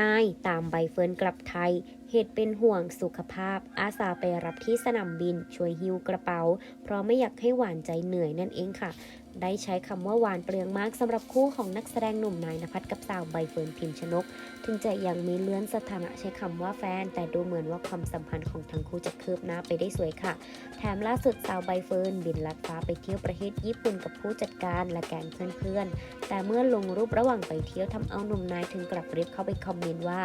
นายตามใบเฟิร์นกลับไทย เหตุเป็นห่วงสุขภาพ อาสาไปรับที่สนามบิน ช่วยหิ้วกระเป๋า เพราะไม่อยากให้หวานใจเหนื่อยนั่นเองค่ะ ได้ใช้คำว่าหวานเปลืองมากสำหรับคู่ของนักแสดงหนุ่มนายนภัสกับสาวใบเฟิร์นพิมชนก ถึงจะยังมีเลื่อนสถานะใช้คำว่าแฟน แต่ดูเหมือนว่าความสัมพันธ์ของทั้งคู่จะคืบหน้าไปได้สวยค่ะ แถมล่าสุดสาวใบเฟิร์นบินลัดฟ้าไปเที่ยวประเทศญี่ปุ่นกับผู้จัดการและแก๊งเพื่อนๆ แต่เมื่อลงรูประหว่างไปเที่ยวทำเอาหนุ่มนายถึงกลับรีบเข้าไปคอมเมนต์ว่า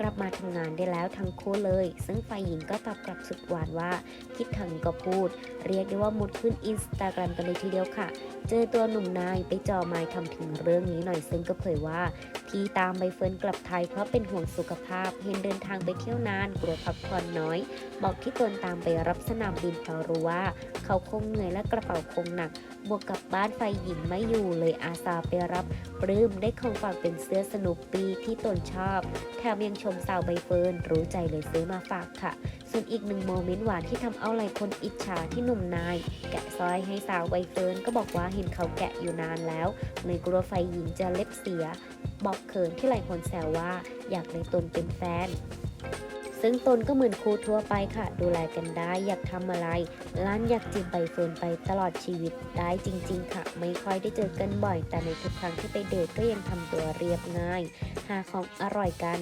กลับมาทำงานได้แล้วทั้งคู่เลย ซึ่งฝ่ายหญิงก็ตอบกลับสุดหวานว่า คิดถึงก็พูด เรียกได้ว่ามุดขึ้นอินสตาแกรมกันเลยทีเดียวค่ะ เจอตัวหนุ่มนายไปจ่อไม้ทำถึงเรื่องนี้หน่อยซึ่งก็เผยว่า ที่ตามใบเฟิร์นกลับไทยเพราะเป็นห่วงสุขภาพ เห็นเดินทางไปเที่ยวนานกลัวพักผ่อนน้อย บอกที่ตนตามไปรับสนามบินเพราะรู้ว่า เขาคงเหนื่อยและกระเป๋าคงหนัก บวกกับบ้านไฟหญิงไม่อยู่เลยอาสาไปรับปลื้มได้ของฝากเป็นเสื้อสนุปปีที่ตนชอบ แถมยังชมสาวใบเฟิร์นรู้ใจเลยซื้อมาฝากค่ะ ส่วนอีกหนึ่งโมเมนต์หวานที่ทำเอาหลายคนอิจฉาที่หนุ่มนาย แกะซอยให้สาวใบเฟิร์นก็บอกว่าเห็นเขาแกะอยู่นานแล้วเลยกลัวไฟหญิงจะเล็บเสีย บอกเขินที่หลายคนแซวว่าอยากได้ตนเป็นแฟน ซึ่งตนก็เหมือนครูทั่วไปค่ะ ดูแลกันได้อยากทำอะไร ร้านอยากจีบใบเฟิร์นไปตลอดชีวิตได้จริง ๆ ค่ะ ไม่ค่อยได้เจอกันบ่อย แต่ในทุกครั้งที่ไปเดทก็ยังทำตัวเรียบง่าย หาของอร่อยกัน